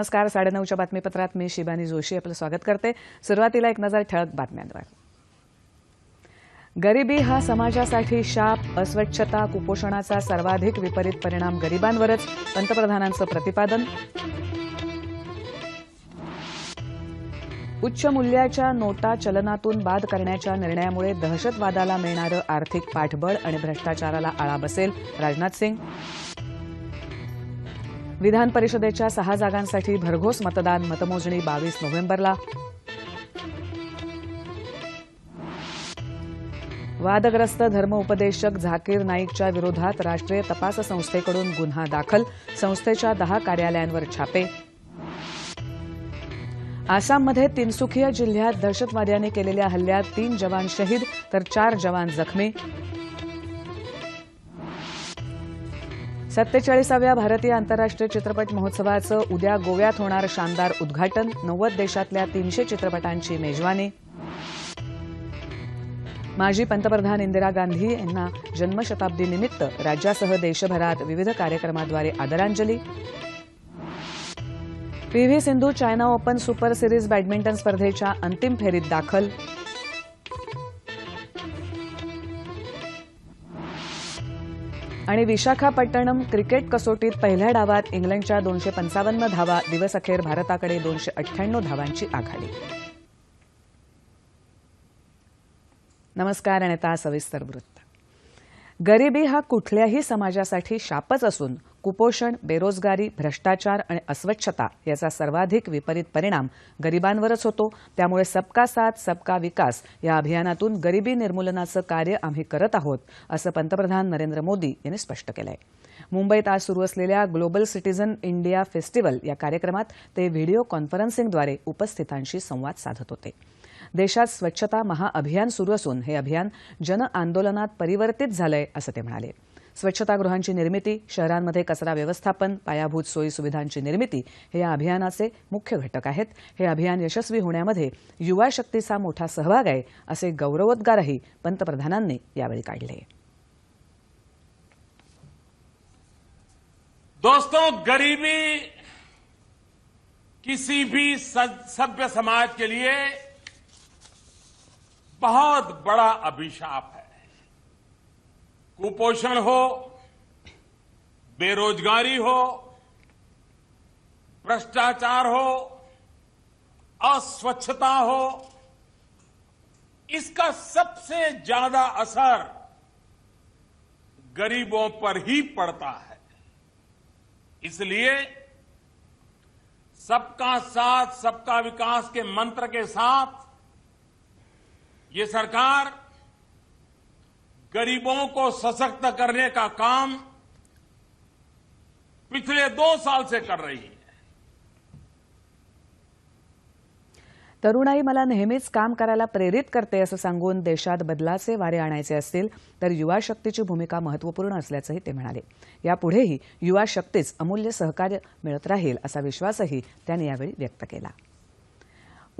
नमस्कार साडेनऊच्या बातमीपत्रात मी शिबानी जोशी आपलं स्वागत करते. सुरुवातीला एक नजर ठळक बातम्यांवर. गरिबी हा समाजासाठी शाप अस्वच्छता कुपोषणाचा सर्वाधिक विपरीत परिणाम गरिबांवरच पंतप्रधानांचं प्रतिपादन. उच्च मूल्याच्या नोटा चलनातून बाद करण्याच्या निर्णयामुळे दहशतवादाला मिळणारं आर्थिक पाठबळ आणि भ्रष्टाचाराला आळा बसेल राजनाथ सिंग. विधान परिषदेच्या सहा जागांसाठी भरघोस मतदान मतमोजणी बावीस नोव्हेंबरला. वादग्रस्त धर्मउपदेशक झाकीर नाईकच्या विरोधात राष्ट्रीय तपास संस्थेकडून गुन्हा दाखल संस्थेच्या दहा कार्यालयांवर छापे. आसाममध्ये तिनसुखिया जिल्ह्यात दहशतवाद्यांनी केलेल्या हल्ल्यात तीन जवान शहीद तर चार जवान जखमी. सत्तेचाळीसाव्या भारतीय आंतरराष्ट्रीय चित्रपट महोत्सवाचं उद्या गोव्यात होणार शानदार उद्घाटन. नव्वद देशातल्या तीनशे चित्रपटांची मेजवानी. माजी पंतप्रधान इंदिरा गांधी यांना जन्मशताब्दीनिमित्त राज्यासह देशभरात विविध कार्यक्रमाद्वारे आदरांजली. P V Sindhu China open super series badminton स्पर्धेच्या अंतिम फेरीत दाखल. आणि विशाखापट्टणम क्रिकेट कसोटीत पहिल्या डावात इंग्लंडच्या दोनशे पंचावन्न धावा दिवसअखेर भारताकडे दोनशे अठ्ठ्याण्णव धावांची आघाडी. नमस्कार आणि आता सविस्तर वृत्त. गरिबी हा कुठल्याही समाजासाठी शापच असून कुपोषण बेरोजगारी भ्रष्टाचार आणि अस्वच्छता याचा सर्वाधिक विपरीत परिणाम गरिबांवरच होतो. त्यामुळे सबका साथ सबका विकास या अभियानातून गरिबी निर्मूलनाचं कार्य आम्ही करत आहोत असं पंतप्रधान नरेंद्र मोदी यांनी स्पष्ट केलं आहे मुंबईत आज सुरू असलेल्या ग्लोबल सिटीझन इंडिया फेस्टिवल या कार्यक्रमात ते व्हिडिओ कॉन्फरन्सिंगद्वारे उपस्थितांशी संवाद साधत होते. देशात स्वच्छता महाअभियान सुरू असून हे अभियान जन आंदोलनात परिवर्तित झालंय असं ते म्हणाले. स्वच्छतागृहांची निर्मिती शहरांमध्ये कचरा व्यवस्थापन पायाभूत सोयी सुविधांची निर्मिती हे या अभियानाचे मुख्य घटक आहेत. हे अभियान यशस्वी होण्यामध्ये युवा शक्तीचा मोठा सहभाग आहे असे गौरवोद्गारही पंतप्रधानांनी यावेळी काढले. दोस्तों गरीबी किसी भी सभ्य समाज के लिए बहुत बड़ा अभिशाप है। कुपोषण हो, बेरोजगारी हो, भ्रष्टाचार हो, अस्वच्छता हो, इसका सबसे ज़्यादा असर गरीबों पर ही पड़ता है। इसलिए सबका साथ, सबका विकास के मंत्र के साथ ये सरकार गरीबों को सशक्त करने का काम पिछले दो साल से कर रही है। तरुणाई मला नेहमीच काम करायला प्रेरित करते असं सांगून देशात बदलाचे वारे आणायचे असतील तर युवा शक्तीची भूमिका महत्त्वपूर्ण असल्याचंही ते म्हणाले. यापुढेही युवा शक्तीच अमूल्य सहकार्य मिळत राहील असा विश्वासही त्यांनी यावेळी व्यक्त केला.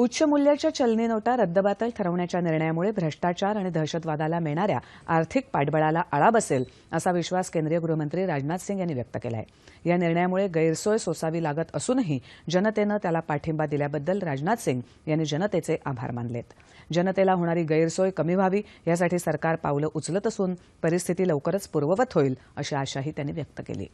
उच्च मूल्याच्या चलनी नोटा रद्दबातल ठरवण्याच्या निर्णयामुळे भ्रष्टाचार आणि दहशतवादाला मिळणाऱ्या आर्थिक पाठबळाला आळा बसेल असा विश्वास केंद्रीय गृहमंत्री राजनाथ सिंग यांनी व्यक्त केला आहे या निर्णयामुळे गैरसोय सोसावी लागत असूनही जनतेनं त्याला पाठिंबा दिल्याबद्दल राजनाथ सिंग यांनी जनतेचे आभार मानलेत. जनतेला होणारी गैरसोय कमी व्हावी यासाठी सरकार पावलं उचलत असून परिस्थिती लवकरच पूर्ववत होईल अशी आशाही त्यांनी व्यक्त केली.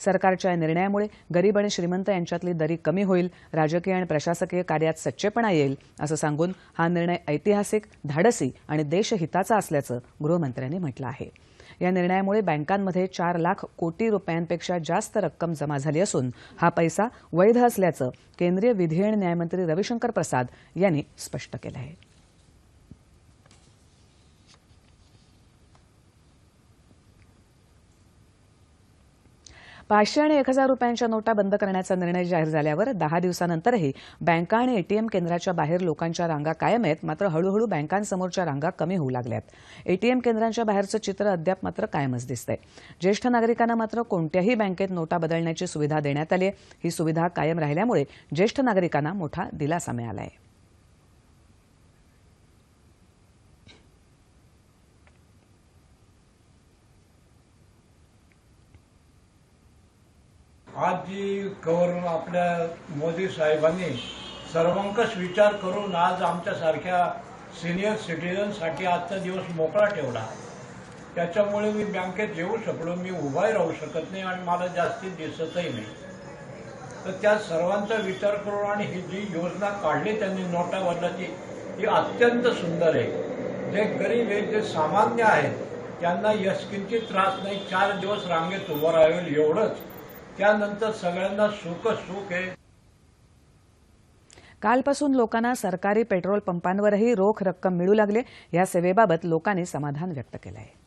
सरकारच्या या निर्णयामुळे गरीब आणि श्रीमंत यांच्यातली दरी कमी होईल राजकीय आणि प्रशासकीय कार्यात सच्चेपणा येईल असं सांगून हा निर्णय ऐतिहासिक धाडसी आणि देशहिताचा असल्याचं गृहमंत्र्यांनी म्हटलं आहे. या निर्णयामुळे बँकांमध्ये चार लाख कोटी रुपयांपेक्षा जास्त रक्कम जमा झाली असून हा पैसा वैध असल्याचं केंद्रीय विधी आणि न्यायमंत्री रविशंकर प्रसाद यांनी स्पष्ट केलं आहे. पाचशे आणि एक हजार रुपयांच्या नोटा बंद करण्याचा निर्णय जाहीर झाल्यावर दहा दिवसानंतरही बँका आणि एटीएम केंद्राच्या बाहेर लोकांच्या रांगा कायम आहेत. मात्र हळूहळू बँकांसमोरच्या रांगा कमी होऊ लागल्यात. एटीएम केंद्रांच्या बाहेरचं चित्र अद्याप मात्र कायमच दिसतंय. ज्येष्ठ नागरिकांना मात्र कोणत्याही बँकेत नोटा बदलण्याची सुविधा देण्यात आली आहे ही सुविधा कायम राहिल्यामुळे ज्येष्ठ नागरिकांना मोठा दिलासा मिळाला आहे आज जी गव्हर्न आपल्या मोदी साहेबांनी सर्वंकष विचार करून आज आमच्यासारख्या सिनियर सिटीजनसाठी आजचा दिवस मोकळा ठेवला. त्याच्यामुळे मी बँकेत येऊ शकलो मी उभाही राहू शकत नाही आणि मला जास्तीत दिसतही नाही. तर त्या सर्वांचा विचार करून आणि ही जी योजना काढली त्यांनी नोटा बदलाची ही अत्यंत सुंदर आहे. जे गरीब आहेत जे सामान्य आहेत त्यांना यशकिंचित त्रास नाही चार दिवस रांगेत उभं राहील एवढंच. त्यानंतर सगळ्यांना सुख सुख आहे. कालपासून लोकांना सरकारी पेट्रोल पंपांवरही रोख रक्कम मिळू लागली. या सेवेबाबत लोकांनी समाधान व्यक्त केलं आहे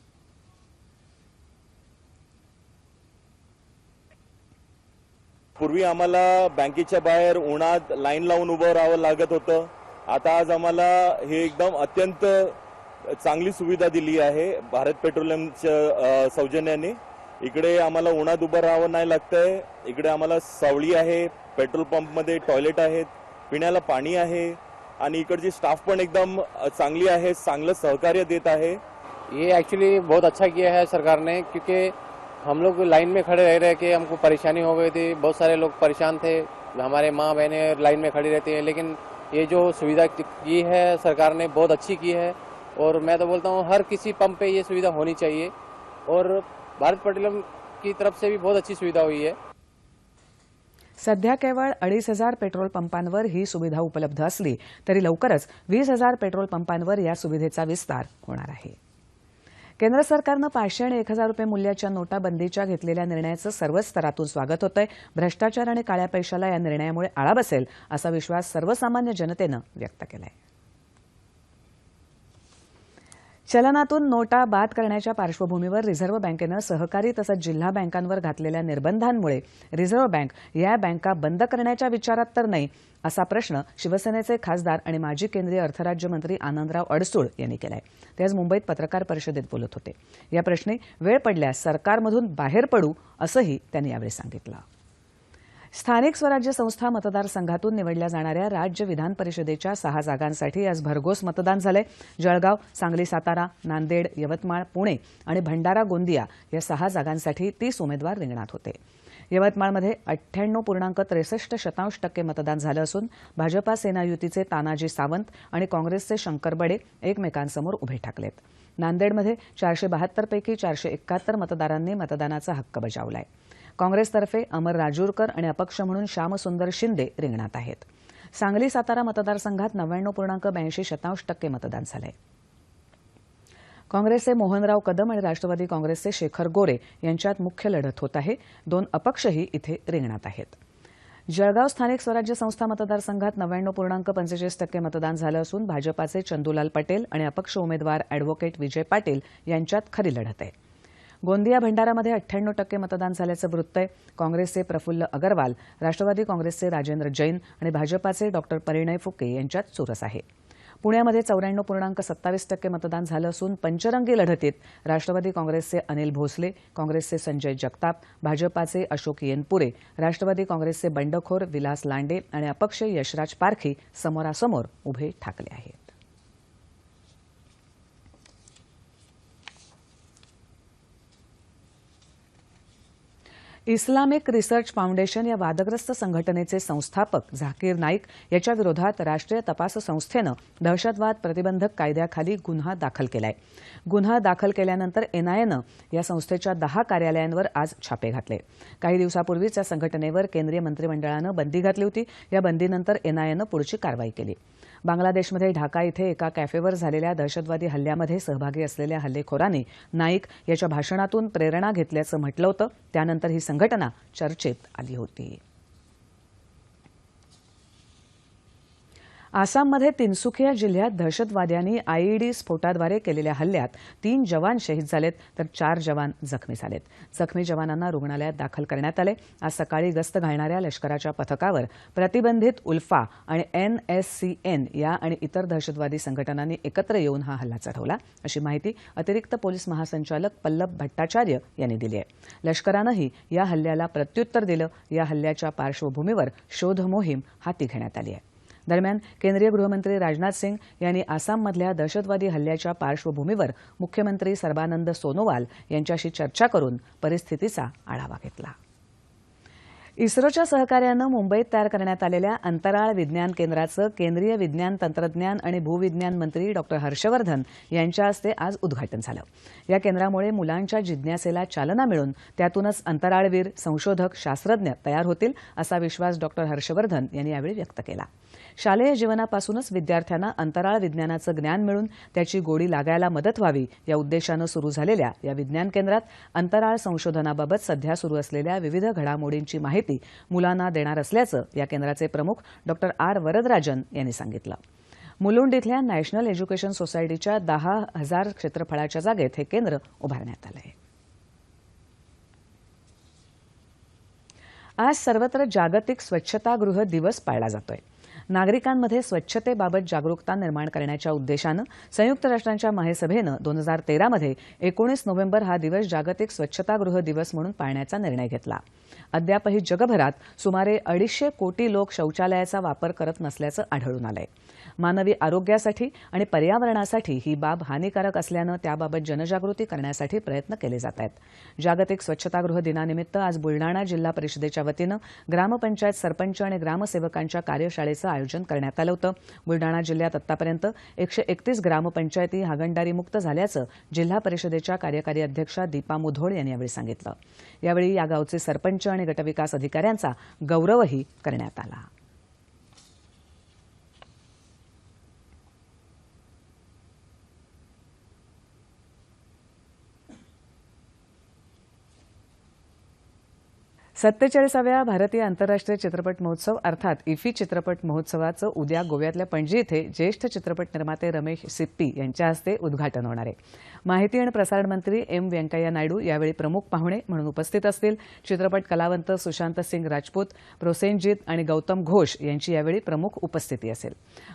पूर्वी आम्हाला बँकेच्या बाहेर उन्हात लाईन लावून उभं राहावं लागत होतं. आता आज आम्हाला हे एकदम अत्यंत चांगली सुविधा दिली आहे. भारत पेट्रोलियमच्या सौजन्याने. इकडे आम्हाला उन्हात राहावं नाही लागतंय. इकडे आम्हाला सावली आहे, पेट्रोल पंप पंपमध्ये टॉयलेट आहेत, पिण्याला पाणी आहे आणि स्टाफ पण एकदम चांगली आहे, चांगलं सहकार्य देत आहे. ये एक्चुअली बहुत अच्छा किया है सरकार ने, क्योंकि हम लोग लाइन में खड़े रह रहे के हमको परेशानी हो गई थी, बहुत सारे लोग परेशान थे, हमारे माँ बहनें लाइन में खड़ी रहती हैं, लेकिन ये जो सुविधा की है, सरकार ने बहुत अच्छी की है, और मैं तो बोलता हूँ, हर किसी पंप पे ये सुविधा होनी चाहिए, और भारत पेट्रोलियम की तरफ से भी बहुत अच्छी सुविधा हुई है। सध्या केवळ अडीच हजार पेट्रोल पंपांवर ही सुविधा उपलब्ध असली तरी लवकरच वीस हजार पेट्रोल पंपांवर या सुविधेचा विस्तार होणार आहे. केंद्र सरकारनं पाचशे आणि एक हजार रुपये मूल्याच्या नोटा बंदीच्या घेतलेल्या निर्णयाचं सर्वच स्तरातून स्वागत होतंय. भ्रष्टाचार आणि काळ्या पैशाला या निर्णयामुळे आळा बसेल असा विश्वास सर्वसामान्य जनतेनं व्यक्त केला आहे चलनातून नोटा बाद करण्याच्या पार्श्वभूमीवर रिझर्व्ह बँकेनं सहकारी तसंच जिल्हा बँकांवर घातलेल्या निर्बंधांमुळे रिझर्व्ह बँक या बँका बंद करण्याच्या विचारात तर नाही असा प्रश्न शिवसेनेचे खासदार आणि माजी केंद्रीय अर्थराज्यमंत्री आनंदराव अडसूळ यांनी केलाय. ते आज मुंबईत पत्रकार परिषदेत बोलत होते. या प्रश्नी वेळ पडल्यास सरकारमधून बाहेर पडू असंही त्यांनी यावेळी सांगितलं. स्थानिक स्वराज्य संस्था मतदारसंघातून निवडल्या जाणाऱ्या राज्य विधान परिषदेच्या सहा जागांसाठी आज भरघोस मतदान झालंय. जळगाव सांगली सातारा नांदेड यवतमाळ पुणे आणि भंडारा गोंदिया या सहा जागांसाठी तीस उमेदवार रिंगणात होते. यवतमाळमध्ये अठ्ठ्याण्णव पूर्णांक त्रेसष्ट शतांश टक्के मतदान झालं असून भाजपा सेना युतीचे तानाजी सावंत आणि काँग्रेसचे शंकर बडे एकमेकांसमोर उभे ठाकलेत. नांदेडमध्ये चारशे बहात्तरपैकी चारशे एकाहत्तर मतदारांनी मतदानाचा हक्क बजावला आहे काँग्रेसतर्फे अमर राजूरकर आणि अपक्ष म्हणून श्यामसुंदर शिंदे रिंगणात आहेत. सांगली सातारा मतदारसंघात नव्याण्णव पूर्णांक ब्याऐंशी शतांश टक्के मतदान झालंय. काँग्रेसचे मोहनराव कदम आणि राष्ट्रवादी काँग्रेसचे शेखर गोरे यांच्यात मुख्य लढत होत आहे. दोन अपक्षही इथे रिंगणात आहेत. जळगाव स्थानिक स्वराज्य संस्था मतदारसंघात नव्याण्णव पूर्णांक पंचेचाळीस टक्के मतदान झालं असून भाजपाचे चंदूलाल पटेल आणि अपक्ष उमेदवार अॅडव्होकेट विजय पाटील यांच्यात खरी लढत आहे. गोंदिया भंडारामध्ये अठ्ठ्याण्णव टक्के मतदान झाल्याचं वृत्त आहे. काँग्रेसचे प्रफुल्ल अगरवाल राष्ट्रवादी काँग्रेसचे राजेंद्र जैन आणि भाजपाचे डॉक्टर परिणय फुके यांच्यात चुरस आहे. पुण्यामध्ये चौऱ्याण्णव पूर्णांक सत्तावीस टक्के मतदान झालं असून पंचरंगी लढतीत राष्ट्रवादी काँग्रेसचे अनिल भोसले काँग्रेसचे संजय जगताप भाजपाचे अशोक येनपुरे राष्ट्रवादी काँग्रेसचे बंडखोर विलास लांडे आणि अपक्ष यशराज पारखी समोरासमोर उभे ठाकले आहेत. इस्लामिक रिसर्च फाउंडेशन या वादग्रस्त संघटनेचे संस्थापक झाकीर नाईक याच्या विरोधात राष्ट्रीय तपास संस्थेनं दहशतवाद प्रतिबंधक कायद्याखाली गुन्हा दाखल केलाय. गुन्हा दाखल केल्यानंतर एनआयएनं या संस्थेच्या दहा कार्यालयांवर आज छापे घातले. काही दिवसापूर्वीच या संघटनेवर केंद्रीय मंत्रिमंडळानं बंदी घातली होती. या बंदीनंतर एनआयएनं पुढची कारवाई केली. बांगलादेशमध्ये ढाका इथे एका कॅफेवर झालेल्या दहशतवादी हल्ल्यामध्ये सहभागी असलेल्या हल्लेखोरांनी नाईक याच्या भाषणातून प्रेरणा घेतल्याचं म्हटलं होतं. त्यानंतर ही संघटना चर्चेत आली होती. आसाममध्ये तिनसुखिया जिल्ह्यात दहशतवाद्यांनी आयईडी स्फोटाद्वारे केलेल्या हल्ल्यात तीन जवान शहीद झालेत तर चार जवान जखमी झालेत. जखमी जवानांना रुग्णालयात दाखल करण्यात आले. आज सकाळी गस्त घालणाऱ्या लष्कराच्या पथकावर प्रतिबंधित उल्फा आणि एनएससीएन या आणि इतर दहशतवादी संघटनांनी एकत्र येऊन हा हल्ला चढवला. अशी माहिती अतिरिक्त पोलीस महासंचालक पल्लभ भट्टाचार्य यांनी दिली आहे. लष्करानंही या हल्ल्याला प्रत्युत्तर दिलं. या हल्ल्याच्या पार्श्वभूमीवर शोध मोहीम हाती घेण्यात आली आहे. दरम्यान केंद्रीय गृहमंत्री राजनाथ सिंग यांनी आसाममधल्या दहशतवादी हल्ल्याच्या पार्श्वभूमीवर मुख्यमंत्री सर्बानंद सोनोवाल यांच्याशी चर्चा करून परिस्थितीचा आढावा घेतला. इस्रोच्या सहकार्यानं मुंबईत तयार करण्यात आलेल्या अंतराळ विज्ञान केंद्राचं केंद्रीय विज्ञान तंत्रज्ञान आणि भूविज्ञान मंत्री डॉक्टर हर्षवर्धन यांच्या हस्ते आज उद्घाटन झालं. या केंद्रामुळे मुलांच्या जिज्ञासेला चालना मिळून त्यातूनच अंतराळवीर संशोधक शास्त्रज्ञ तयार होतील असा विश्वास डॉक्टर हर्षवर्धन यांनी यावेळी व्यक्त केला. शालेय जीवनापासूनच विद्यार्थ्यांना अंतराळ विज्ञानाचं ज्ञान मिळून त्याची गोडी लागायला मदत व्हावी या उद्देशानं सुरू झालेल्या या विज्ञान केंद्रात अंतराळ संशोधनाबाबत सध्या सुरू असलेल्या विविध घडामोडींची माहिती मुलांना देणार असल्याचं या केंद्राचे प्रमुख डॉक्टर आर वरदराजन यांनी सांगितलं. मुलुंड इथल्या नॅशनल एज्युकेशन सोसायटीच्या दहा हजार क्षेत्रफळाच्या जागेत हे केंद्र उभारण्यात आलं आहे. आज सर्वत्र जागतिक स्वच्छतागृह दिवस पाळला जातोय. नागरिकांमध्ये स्वच्छतेबाबत जागरूकता निर्माण करण्याच्या उद्देशानं संयुक्त राष्ट्रांच्या महासभेनं दोन हजार तेरामध्ये एकोणीस नोव्हेंबर हा दिवस जागतिक स्वच्छतागृह दिवस म्हणून पाळण्याचा निर्णय घेतला. अद्यापही जगभरात सुमारे अडीचशे कोटी लोक शौचालयाचा वापर करत नसल्याचं आढळून आलंय. मानवी आरोग्यासाठी आणि पर्यावरणासाठी ही बाब हानिकारक असल्यानं त्याबाबत जनजागृती करण्यासाठी प्रयत्न केले जात आहेत. जागतिक स्वच्छतागृह दिनानिमित्त आज बुलडाणा जिल्हा परिषदेच्या वतीनं ग्रामपंचायत सरपंच आणि ग्रामसेवकांच्या कार्यशाळेचं आयोजन करण्यात आलं होतं. बुलडाणा जिल्ह्यात आतापर्यंत एकशे एकतीस ग्रामपंचायती हागणदारीमुक्त झाल्याचं जिल्हा परिषदेच्या कार्यकारी अध्यक्षा दीपा मुधोळ यांनी यावेळी सांगितलं. यावेळी या गावचे सरपंच आणि गटविकास अधिकाऱ्यांचा गौरवही करण्यात आला. सत्तेचाळीसाव्या भारतीय आंतरराष्ट्रीय चित्रपट महोत्सव अर्थात इफी चित्रपट महोत्सवाचं उद्या गोव्यातल्या पणजी इथे ज्येष्ठ चित्रपट निर्माते रमेश सिप्पी यांच्या हस्ते उद्घाटन होणार आहे. माहिती आणि प्रसारण मंत्री एम व्यंकय्या नायडू यावेळी प्रमुख पाहुणे म्हणून उपस्थित असतील. चित्रपट कलावंत सुशांत सिंग राजपूत प्रोसेनजीत आणि गौतम घोष यांची यावेळी प्रमुख उपस्थिती असेल.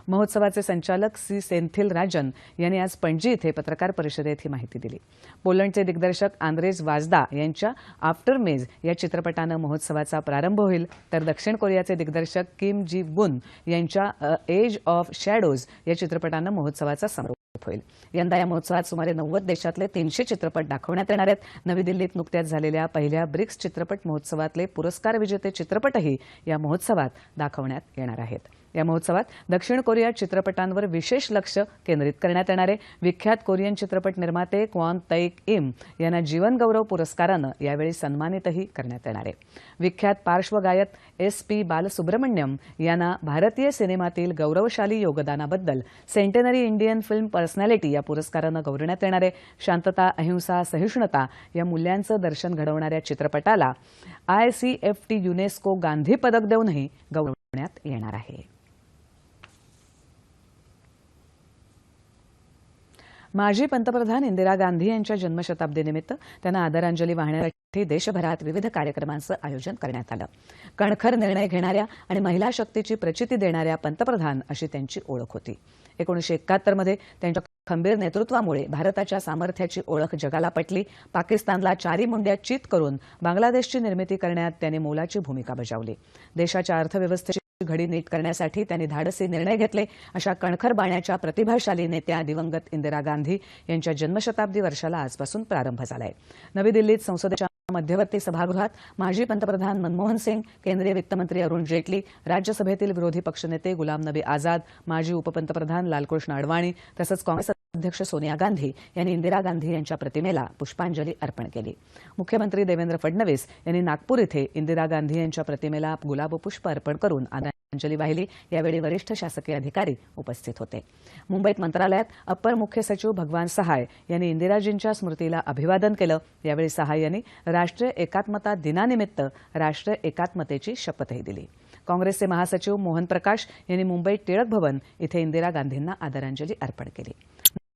महोत्सवाचे संचालक सी सेंथिल राजन यांनी आज पणजी इथे पत्रकार परिषदेत ही माहिती दिली. पोलंडचे दिग्दर्शक आंद्रेज वाजदा यांच्या आफ्टर मेज या चित्रपटानं महोत्सवाचा प्रारंभ होईल. तर दक्षिण कोरियाचे दिग्दर्शक किम जी बुन यांच्या एज ऑफ शॅडोज या चित्रपटानं महोत्सवाचा समारोप होईल. यंदा या महोत्सवात सुमारे नव्वद देशातले तीनशे चित्रपट दाखवण्यात येणार आहेत. नवी दिल्लीत नुकत्याच झालेल्या पहिल्या ब्रिक्स चित्रपट महोत्सवातले पुरस्कार विजेते चित्रपटही या महोत्सवात दाखवण्यात येणार आहेत. या महोत्सवात दक्षिण कोरियात चित्रपटांवर विशेष लक्ष केंद्रित करण्यात येणारे विख्यात कोरियन चित्रपट निर्माते क्वान तैक इम यांना जीवनगौरव पुरस्कारानं यावेळी सन्मानितही करण्यात येणार आहे. विख्यात पार्श्वगायक एस पी बालसुब्रमण्यम यांना भारतीय सिनेमातील गौरवशाली योगदानाबद्दल सेंटेनरी इंडियन फिल्म पर्सनॅलिटी या पुरस्कारानं गौरवण्यात येणार आहे. शांतता अहिंसा सहिष्णुता या मूल्यांचं दर्शन घडवणाऱ्या चित्रपटाला आयसीएफटी युनेस्को गांधी पदक देऊनही गौरवण्यात येणार आहे. माजी पंतप्रधान इंदिरा गांधी यांच्या जन्मशताब्दीनिमित्त त्यांना आदरांजली वाहण्यासाठी देशभरात विविध कार्यक्रमांचं आयोजन करण्यात आलं. कणखर निर्णय घेणाऱ्या आणि महिला शक्तीची प्रचिती देणाऱ्या पंतप्रधान अशी त्यांची ओळख होती. एकोणीशे एकाहत्तरमध्ये त्यांच्या खंबीर नेतृत्वामुळे भारताच्या सामर्थ्याची ओळख जगाला पटली. पाकिस्तानला चारी मुंड्या चित करून बांगलादेशची निर्मिती करण्यात त्यांनी मोलाची भूमिका बजावली. देशाच्या अर्थव्यवस्थेची घडी नीट करण्यासाठी त्यांनी धाडसी निर्णय घेतले. अशा कणखर बाण्याच्या प्रतिभाशाली नेत्या दिवंगत इंदिरा गांधी यांच्या जन्मशताब्दी वर्षाला आजपासून प्रारंभ झालाय. नवी दिल्लीत संसदेच्या मध्यवर्ती सभागृहात माजी पंतप्रधान मनमोहन सिंग केंद्रीय वित्तमंत्री अरुण जेटली राज्यसभेतील विरोधी पक्षनेते गुलाम नबी आझाद माजी उपपंतप्रधान लालकृष्ण अडवाणी तसंच काँग्रेस अध्यक्ष सोनिया गांधी यांनी इंदिरा गांधी यांच्या प्रतिमेला पुष्पांजली अर्पण केली. मुख्यमंत्री देवेंद्र फडणवीस यांनी नागपूर इथे इंदिरा गांधी यांच्या प्रतिमेला गुलाबपुष्प अर्पण करून आदरांजली वाहिली. यावेळी वरिष्ठ शासकीय अधिकारी उपस्थित होते. मुंबईत मंत्रालयात अप्पर मुख्य सचिव भगवान सहाय यांनी इंदिराजींच्या स्मृतीला अभिवादन केलं. यावेळी सहाय यांनी राष्ट्रीय एकात्मता दिनानिमित्त राष्ट्रीय एकात्मतेची शपथही दिली. काँग्रेसचे महासचिव मोहन प्रकाश यांनी मुंबईत टिळक भवन इथे इंदिरा गांधींना आदरांजली अर्पण केली.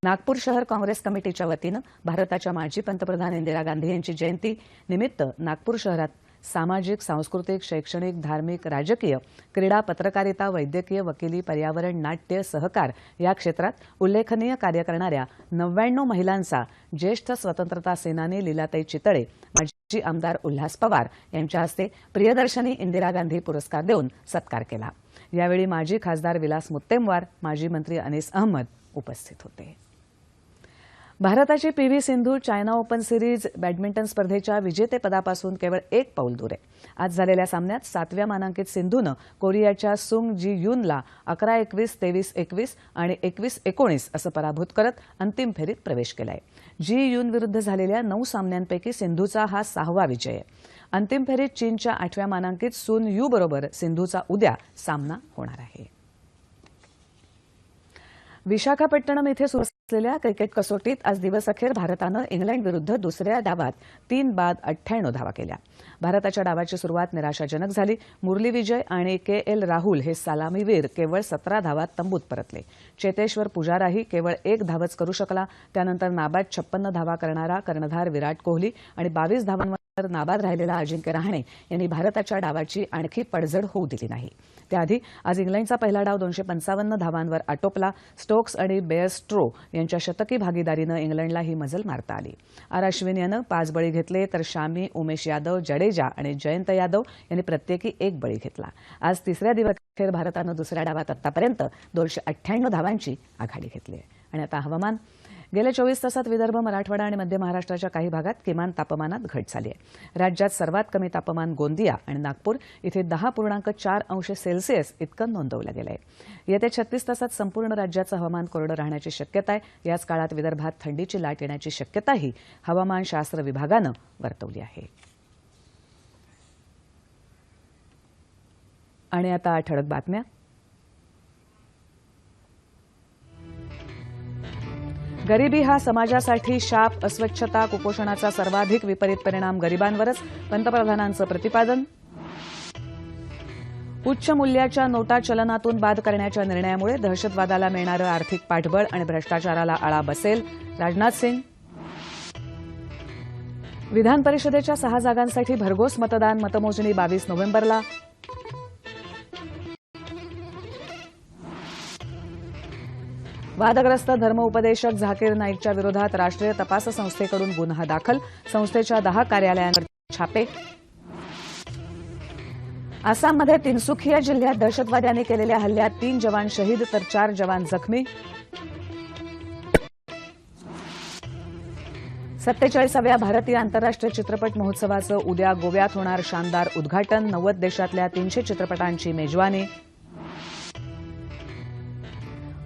नागपूर शहर काँग्रेस कमिटीच्या वतीनं भारताच्या माजी पंतप्रधान इंदिरा गांधी यांची जयंती निमित्त नागपूर शहरात सामाजिक सांस्कृतिक शैक्षणिक धार्मिक राजकीय क्रीडा पत्रकारिता वैद्यकीय वकिली पर्यावरण नाट्य सहकार या क्षेत्रात उल्लेखनीय कार्य करणाऱ्या नव्याण्णव महिलांचा ज्येष्ठ स्वतंत्रता सेनानी लीलाताई चितळे माजी आमदार उल्हास पवार यांच्या हस्ते प्रियदर्शनी इंदिरा गांधी पुरस्कार देऊन सत्कार केला. यावेळी माजी खासदार विलास मुत्तेमवार माजी मंत्री अनिस अहमद उपस्थित होते. भारताची P V Sindhu China open series badminton स्पर्धेच्या विजेतेपदापासून केवळ एक पाऊल दूर आहे. आज झालेल्या सामन्यात सातव्या मानांकित सिंधूनं कोरियाच्या सुंग जी युनला अकरा एकवीस तेवीस एकवीस आणि एकवीस एकोणीस असं पराभूत करत अंतिम फेरीत प्रवेश केलाय. जी युन विरुद्ध झालेल्या नऊ सामन्यांपैकी सिंधूचा हा सहावा विजय आहे. अंतिम फेरीत चीनच्या आठव्या मानांकित सुन यू बरोबर सिंधूचा उद्या सामना होणार आहे. विशाखापट्टणम इथे सुरू असलेल्या क्रिकेट कसोटीत आज दिवसअखेर भारतानं इंग्लंड विरुद्ध दुसऱ्या डावात तीन बाद अठ्ठ्याण्णव धावा केल्या. भारताच्या डावाची सुरुवात निराशाजनक झाली. मुरली विजय आणि के एल राहुल हे सलामीवीर केवळ सतरा धावात तंबूत परतले. चेतेश्वर पुजाराही केवळ एक धावच करू शकला. त्यानंतर नाबाद छप्पन्न धावा करणारा कर्णधार विराट कोहली आणि बावीस धावांवर नाबाद राहिलेला अजिंक्य रहाणे यांनी भारताच्या डावाची आणखी पडझड होऊ दिली नाही. त्याआधी आज इंग्लंडचा पहिला डाव दोनशे पंचावन्न धावांवर आटोपला. स्टोक्स आणि बेअरस्ट्रो यांच्या शतकी भागीदारीनं इंग्लंडला ही मजल मारता आली. आर अश्विन यानं पाच बळी घेतले तर शामी उमेश यादव जडेजा आणि जयंत यादव यांनी प्रत्येकी एक बळी घेतला. आज तिसऱ्या दिवसअखेर भारतानं दुसऱ्या डावात आतापर्यंत दोनशे अठ्ठ्याण्णव धावांची आघाडी घेतली आहे. आणि आता हवामान? गेल्या चोवीस तासात विदर्भ मराठवाडा आणि मध्य महाराष्ट्राच्या काही भागात किमान तापमानात घट झाली आहे. राज्यात सर्वात कमी तापमान गोंदिया आणि नागपूर इथे दहा पूर्णांक चार अंश सेल्सिअस इतकं नोंदवलं गेलं आहे येत्या छत्तीस तासात संपूर्ण राज्याचं हवामान कोरडं राहण्याची शक्यता आहे. याच काळात विदर्भात थंडीची लाट येण्याची शक्यताही हवामानशास्त्र विभागानं वर्तवली आहे. आणि आता ठळक बातम्या. गरिबी हा समाजासाठी शाप अस्वच्छता कुपोषणाचा सर्वाधिक विपरीत परिणाम गरिबांवरच. पंतप्रधानांचं प्रतिपादन. उच्च मूल्याच्या नोटा चलनातून बाद करण्याच्या निर्णयामुळे दहशतवादाला मिळणारं आर्थिक पाठबळ आणि भ्रष्टाचाराला आळा बसेल. राजनाथ सिंग. विधान परिषदेच्या सहा जागांसाठी भरघोस मतदान मतमोजणी बावीस नोव्हेंबरला. वादग्रस्त धर्मउपदेशक झाकीर नाईकच्या विरोधात राष्ट्रीय तपास संस्थेकडून गुन्हा दाखल. संस्थेच्या दहा कार्यालयांवर छापे. आसाममध्ये तिनसुखिया जिल्ह्यात दहशतवाद्यांनी केलेल्या हल्ल्यात तीन जवान शहीद तर चार जवान जखमी. सत्तेचाळीसाव्या भारतीय आंतरराष्ट्रीय चित्रपट महोत्सवाचं उद्या गोव्यात होणार शानदार उद्घाटन. नव्वद देशातल्या तीनशे चित्रपटांची मेजवानी.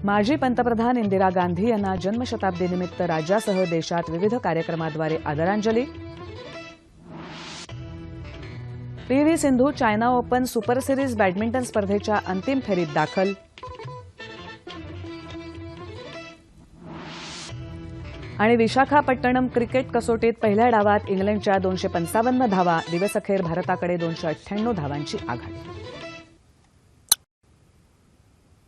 माजी पंतप्रधान इंदिरा गांधी यांना जन्मशताब्दीनिमित्त राज्यासह देशात विविध कार्यक्रमाद्वारे आदरांजली. P V Sindhu China open super series badminton स्पर्धेच्या अंतिम फेरीत दाखल. आणि विशाखापट्टणम क्रिकेट कसोटीत पहिल्या डावात इंग्लंडच्या दोनशे पंचावन्न धावा दिवसअखेर भारताकडे दोनशे अठ्ठ्याण्णव धावांची आघाडी.